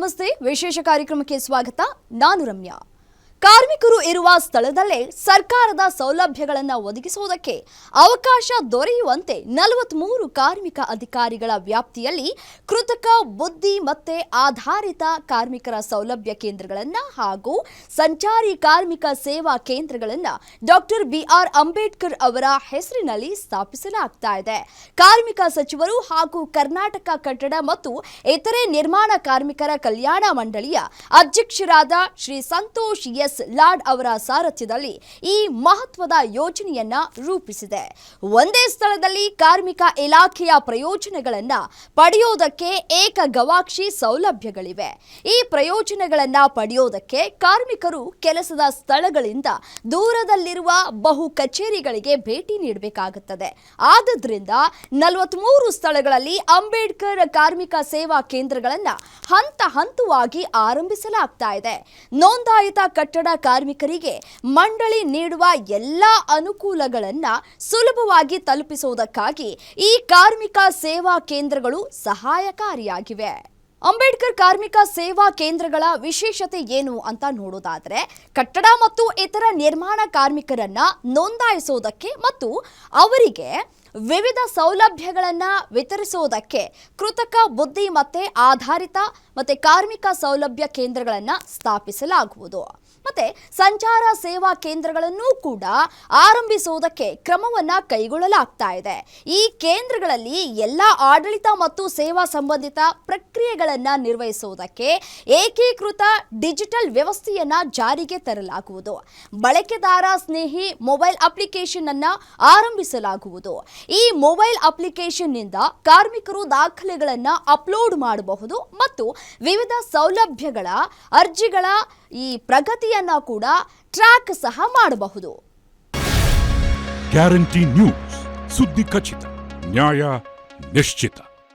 ನಮಸ್ತೆ. ವಿಶೇಷ ಕಾರ್ಯಕ್ರಮಕ್ಕೆ ಸ್ವಾಗತ. ನಾನು ರಮ್ಯಾ. ಕಾರ್ಮಿಕರು ಇರುವ ಸ್ಥಳದಲ್ಲೇ ಸರ್ಕಾರದ ಸೌಲಭ್ಯಗಳನ್ನು ಒದಗಿಸುವುದಕ್ಕೆ ಅವಕಾಶ ದೊರೆಯುವಂತೆ ನಲವತ್ಮೂರು ಕಾರ್ಮಿಕ ಅಧಿಕಾರಿಗಳ ವ್ಯಾಪ್ತಿಯಲ್ಲಿ ಕೃತಕ ಬುದ್ಧಿ ಮತ್ತೆ ಆಧಾರಿತ ಕಾರ್ಮಿಕರ ಸೌಲಭ್ಯ ಕೇಂದ್ರಗಳನ್ನು ಹಾಗೂ ಸಂಚಾರಿ ಕಾರ್ಮಿಕ ಸೇವಾ ಕೇಂದ್ರಗಳನ್ನು ಡಾಕ್ಟರ್ ಬಿಆರ್ ಅಂಬೇಡ್ಕರ್ ಅವರ ಹೆಸರಿನಲ್ಲಿ ಸ್ಥಾಪಿಸಲಾಗ್ತಾ ಇದೆ. ಕಾರ್ಮಿಕ ಸಚಿವರು ಹಾಗೂ ಕರ್ನಾಟಕ ಕಟ್ಟಡ ಮತ್ತು ಇತರೆ ನಿರ್ಮಾಣ ಕಾರ್ಮಿಕರ ಕಲ್ಯಾಣ ಮಂಡಳಿಯ ಅಧ್ಯಕ್ಷರಾದ ಶ್ರೀ ಸಂತೋಷ್ ಎಸ್. ಲಾಡ್ ಅವರ ಸಾರಥ್ಯದಲ್ಲಿ ಈ ಮಹತ್ವದ ಯೋಜನೆಯನ್ನ ರೂಪಿಸಿದೆ. ಒಂದೇ ಸ್ಥಳದಲ್ಲಿ ಕಾರ್ಮಿಕ ಇಲಾಖೆಯ ಪ್ರಯೋಜನಗಳನ್ನ ಪಡೆಯೋದಕ್ಕೆ ಏಕ ಗವಾಕ್ಷಿ ಸೌಲಭ್ಯಗಳಿವೆ. ಈ ಪ್ರಯೋಜನಗಳನ್ನ ಪಡೆಯೋದಕ್ಕೆ ಕಾರ್ಮಿಕರು ಕೆಲಸದ ಸ್ಥಳಗಳಿಂದ ದೂರದಲ್ಲಿರುವ ಬಹು ಕಚೇರಿಗಳಿಗೆ ಭೇಟಿ ನೀಡಬೇಕಾಗುತ್ತದೆ. ಆದ್ದರಿಂದ ನಲವತ್ಮೂರು ಸ್ಥಳಗಳಲ್ಲಿ ಅಂಬೇಡ್ಕರ್ ಕಾರ್ಮಿಕ ಸೇವಾ ಕೇಂದ್ರಗಳನ್ನ ಹಂತ ಹಂತವಾಗಿ ಆರಂಭಿಸಲಾಗ್ತಾ ಇದೆ. ನೋಂದಾಯಿತ ಕಟ್ಟಡ ಕಾರ್ಮಿಕರಿಗೆ ಮಂಡಳಿ ನೀಡುವ ಎಲ್ಲ ಅನುಕೂಲಗಳನ್ನು ಸುಲಭವಾಗಿ ತಲುಪಿಸುವುದಕ್ಕಾಗಿ ಈ ಕಾರ್ಮಿಕ ಸೇವಾ ಕೇಂದ್ರಗಳು ಸಹಾಯಕಾರಿಯಾಗಿವೆ. ಅಂಬೇಡ್ಕರ್ ಕಾರ್ಮಿಕ ಸೇವಾ ಕೇಂದ್ರಗಳ ವಿಶೇಷತೆ ಏನು ಅಂತ ನೋಡೋದಾದ್ರೆ, ಕಟ್ಟಡ ಮತ್ತು ಇತರ ನಿರ್ಮಾಣ ಕಾರ್ಮಿಕರನ್ನ ನೋಂದಾಯಿಸೋದಕ್ಕೆ ಮತ್ತು ಅವರಿಗೆ ವಿವಿಧ ಸೌಲಭ್ಯಗಳನ್ನು ವಿತರಿಸುವುದಕ್ಕೆ ಕೃತಕ ಬುದ್ಧಿ ಮತ್ತೆ ಆಧಾರಿತ ಮತ್ತೆ ಕಾರ್ಮಿಕ ಸೌಲಭ್ಯ ಕೇಂದ್ರಗಳನ್ನು ಸ್ಥಾಪಿಸಲಾಗುವುದು. ಮತ್ತೆ ಸಂಚಾರ ಸೇವಾ ಕೇಂದ್ರಗಳನ್ನು ಕೂಡ ಆರಂಭಿಸುವುದಕ್ಕೆ ಕ್ರಮವನ್ನು ಕೈಗೊಳ್ಳಲಾಗ್ತಾ ಇದೆ. ಈ ಕೇಂದ್ರಗಳಲ್ಲಿ ಎಲ್ಲ ಆಡಳಿತ ಮತ್ತು ಸೇವಾ ಸಂಬಂಧಿತ ಪ್ರಕ್ರಿಯೆಗಳನ್ನು ನಿರ್ವಹಿಸುವುದಕ್ಕೆ ಏಕೀಕೃತ ಡಿಜಿಟಲ್ ವ್ಯವಸ್ಥೆಯನ್ನು ಜಾರಿಗೆ ತರಲಾಗುವುದು. ಬಳಕೆದಾರ ಸ್ನೇಹಿ ಮೊಬೈಲ್ ಅಪ್ಲಿಕೇಶನ್ ಅನ್ನು ಆರಂಭಿಸಲಾಗುವುದು. ಈ ಮೊಬೈಲ್ ಅಪ್ಲಿಕೇಶನ್ನಿಂದ ಕಾರ್ಮಿಕರು ದಾಖಲೆಗಳನ್ನು ಅಪ್ಲೋಡ್ ಮಾಡಬಹುದು ಮತ್ತು ವಿವಿಧ ಸೌಲಭ್ಯಗಳ ಅರ್ಜಿಗಳ ಈ ಪ್ರಗತಿಯನ್ನ ಕೂಡ ಟ್ರ್ಯಾಕ್ ಸಹ ಮಾಡಬಹುದು. Guarantee news. ಸುದ್ದಿ ಖಚಿತ, ನ್ಯಾಯ ನಿಶ್ಚಿತ.